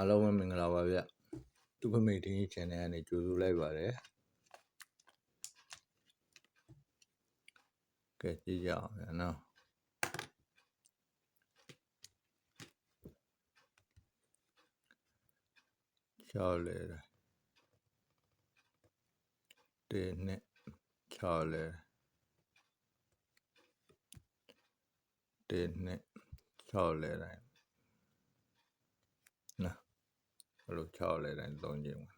အားလုံးပဲမင်္ဂလာပါဗျဒုက္ခမိတ်တင်း channel ကနေကြိုဆိုလိုက်ပါတယ်ကဲကြည့်ကြအောင်ဗျာနော်ချောက်လေတယ်နဲ့ချောက်လေတယ်နဲ့ချောက်လေတိုင်းနော် ဘလို့ချောက်လေတိုင်းသုံးချိန်ဝင်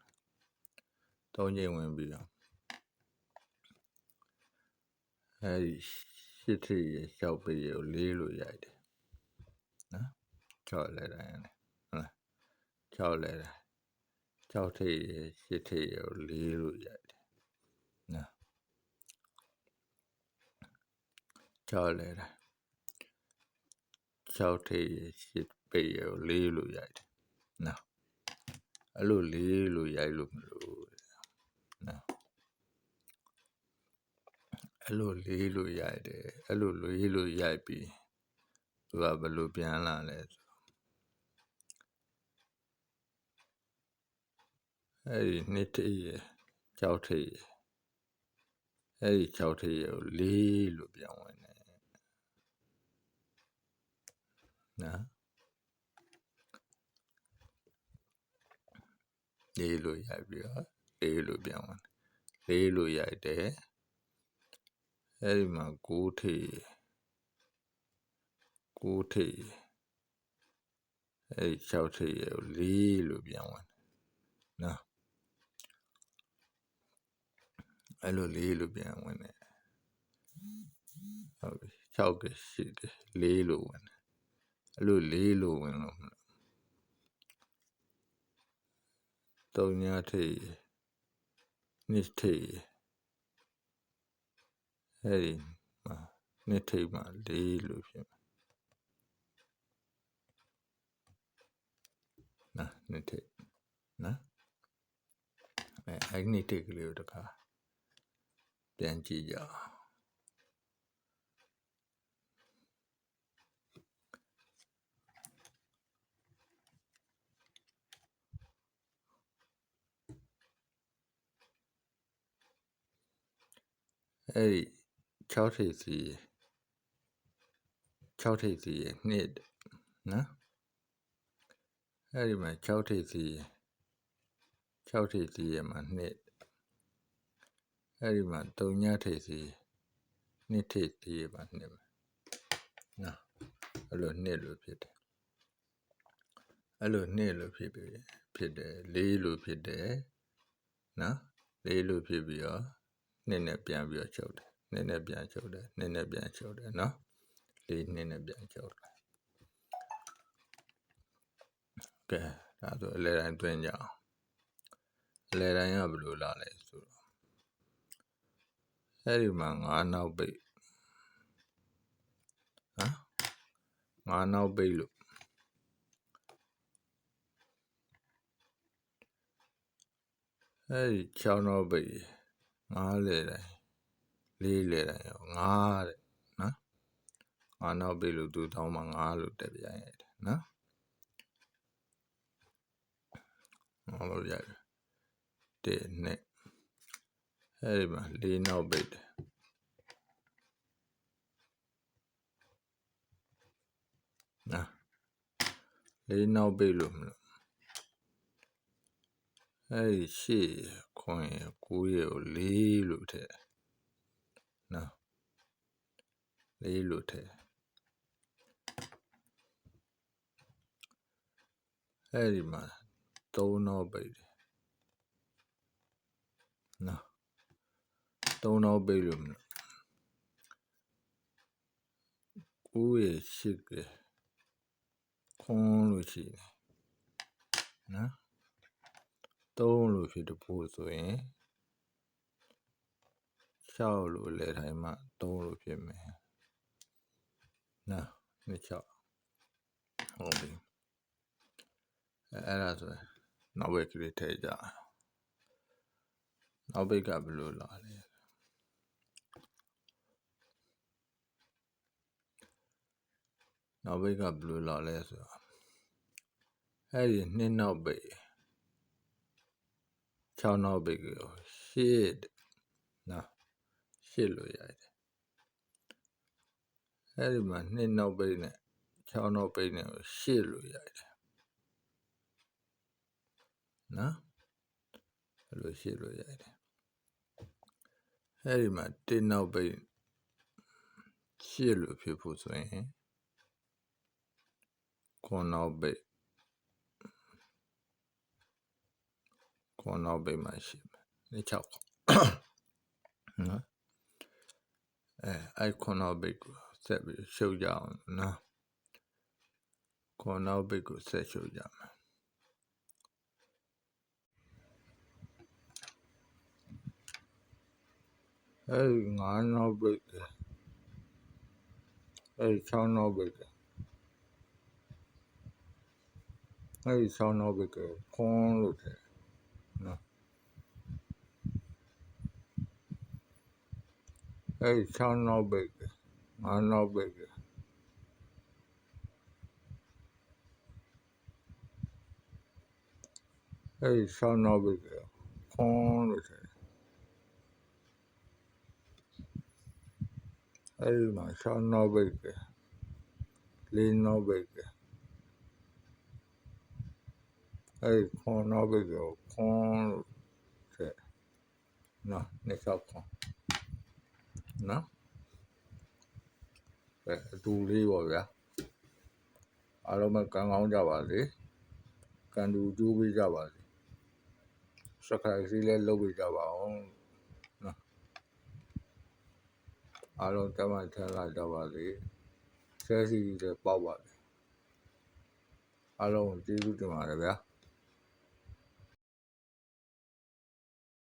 သုံးချိန်ဝင်ပြီးတော့အဲဒီရှစ်ထိရလျှောက်ပေးရကိုလေးလို့ရိုက်တယ်နော်ချောက်လေတိုင်းဟုတ်လားချောက်လေတိုင်း၆ထိပ်ရယ်၈ထိပ်ရယ်ကိုလေးလို့ရတယ်နော်၆လဲတာ၆ထိပ်ရယ်၈ပိတ်ရယ်ကိုလေးလို့ရတယ်နော် အဲ့လိုလေးလို့ရိုက်လို့မလို့နော်အဲ့လိုလေးလို့ရိုက်တယ်အဲ့လိုလေးလို့ရိုက်ပြီးသူကဘယ်လိုပြန်လာလဲဆိုအဲ့ဒီနှစ်ထိပ်ရယ်ကြောက်ထိပ်ရယ်အဲ့ဒီကြောက်ထိပ်ရယ်ကိုလေးလို့ပြောင်းဝင်တယ်နော် လေးလို့ရိုက်ပြီးတော့လေးလို့ပြောင်းဝင်လေးလို့ရိုက်တယ်အဲ့ဒီမှာကိုးထိပ်ရယ်ကိုးထိပ်ရယ်အဲ့ဒီကြောက်ထိပ်ရယ်ကိုလေးလို့ပြောင်းဝင်နော်အဲ့လိုလေးလို့ပြန်ဝင်တယ်ဟုတ်ပြီ6ကရှိတယ်လေးလို့ဝင်တယ်အဲ့လိုလေးလို့ဝင်လို့ မလို့တုံညာထိတ်နှစ်ထိတ်အဲ့ဒီမှာနှစ်ထိတ်မှာလေးလို့ဖြစ်မှာနော်နှစ်ထိတ်နော်အဲအဲ့နှစ်ထိတ်ကလေးကိုတခါပြန်ကြည့်ကြအောင် အဲ့ဒီ6ထိပ်စီ6ထိပ်စီရဲ့နှစ်နော်အဲ့ဒီမှာ6ထိပ်စီ6ထိပ်စီရဲ့မှာနှစ်အဲ့ဒီမှာတုံညထိပ်စီနှစ်ထိပ်စီရဲ့မှာနှစ်မှာနော်အဲ့လိုနှစ်လို့ဖြစ်တယ်အဲ့လိုနှစ်လို့ဖြစ်ပြီးဖြစ်တယ်လေးလို့ဖြစ်တယ်နော်လေးလို့ဖြစ်ပြီးတော့ နှစ်နဲ့ပြန်ပြီးတော့ချုပ်တယ်နှစ်နဲ့ပြန်ချုပ်တယ်နှစ်နဲ့ပြန်ချုပ်တယ်နော်လေးနှစ်နဲ့ပြန်ချုပ်တယ်ကဲဒါဆိုအလဲတိုင်းတွင်းကြအောင်အလဲတိုင်းကဘယ်လိုလာလဲဆိုတော့အဲ့ဒီမှာငါးနောက်ပိတ်ဟမ်ငါးနောက်ပိတ်လို့အဲ့ဒီ6နောက်ပိတ် ငါးလေတိုင်းလေးလေတိုင်းရောငါးတဲ့နော်ငါးနောက်ပိတ်လို့သူတောင်းမှငါးလို့တက်ပြိုင်ရတယ်နော်ငါလို့ရတယ်တဲ့နဲ့အဲ့ဒီမှာလေးနောက်ပိတ်တယ်နော်လေးနောက်ပိတ်လို့မလို့ အဲ့ဒီရှေ့ခွန်ရကိုရကိုလေးလို့ထည့်နော်လေးလို့ထည့်အဲ့ဒီမှာသုံးနောက်ပိတ်တယ်နော်သုံးနောက်ပိတ်လို့မလို့ကိုရရှိကခွန်လို့ရှိတယ်နော် သုံးလို့ဖြစ်တဖို့ဆိုရင်6လို့လဲတိုင်းမှာ3လို့ဖြစ်မယ်နော်နှစ်6ဟုတ်ပြီအဲ့ဒါဆိုရင်နောက်ဘက်ကလေးထည့်ကြနောက်ဘက်ကဘယ်လိုလာလဲနောက်ဘက်ကဘယ်လိုလာလဲဆိုတော့အဲ့ဒီနှစ်နောက်ပိတ် 6နောက်ပိတ်ကိုရှစ်နော်ရှစ်လို့ရတယ်အဲ့ဒီမှာနှစ်နောက်ပိတ်နဲ့6နောက်ပိတ်နဲ့ကိုရှစ်လို့ရတယ်နော်အဲ့လိုရှစ်လို့ရတယ်အဲ့ဒီမှာတစ်နောက်ပိတ်ရှစ်လို့ဖြစ်ဖို့ဆိုရင်ခွန်နောက်ပိတ် ခွန်နောက်ပိတ်မှာရှိမယ်နှစ်6ခွန်နော်အဲအဲ့ခွန်နောက်ပိတ်ကိုဆက်ပြီးရှုပ်ကြအောင်နော်ခွန်နောက်ပိတ်ကိုဆက်ရှုပ်ကြမယ်အဲ့ဒီငါးနောက်ပိတ်အဲ့ဒီ6နောက်ပိတ်အဲ့ဒီ6နောက်ပိတ်ကိုခွန်လို့ထည့်နော် အဲ့ဒီ6နောက်ပိတ်ငါးနောက်ပိတ်အဲ့ဒီ6နောက်ပိတ်ကိုခွန်လို့ထည့်အဲ့ဒီမှာ6နောက်ပိတ်လေးနောက်ပိတ်အဲ့ဒီခွန်နောက်ပိတ်ကိုခွန်လို့ထည့်နော်နှစ်6ခွန် နော်အဲအတူလေးပေါ့ဗျာအားလုံးပဲကံကောင်းကြပါစေကံတူကျိုးပေးကြပါစေစက္ကန့်စီလေးလုပ်ပေးကြပါအောင်နော်အားလုံးတမန်ထလာကြပါစေဆဲစီလည်းပေါက်ပါစေအားလုံးကျေးဇူးတင်ပါတယ်ဗျာ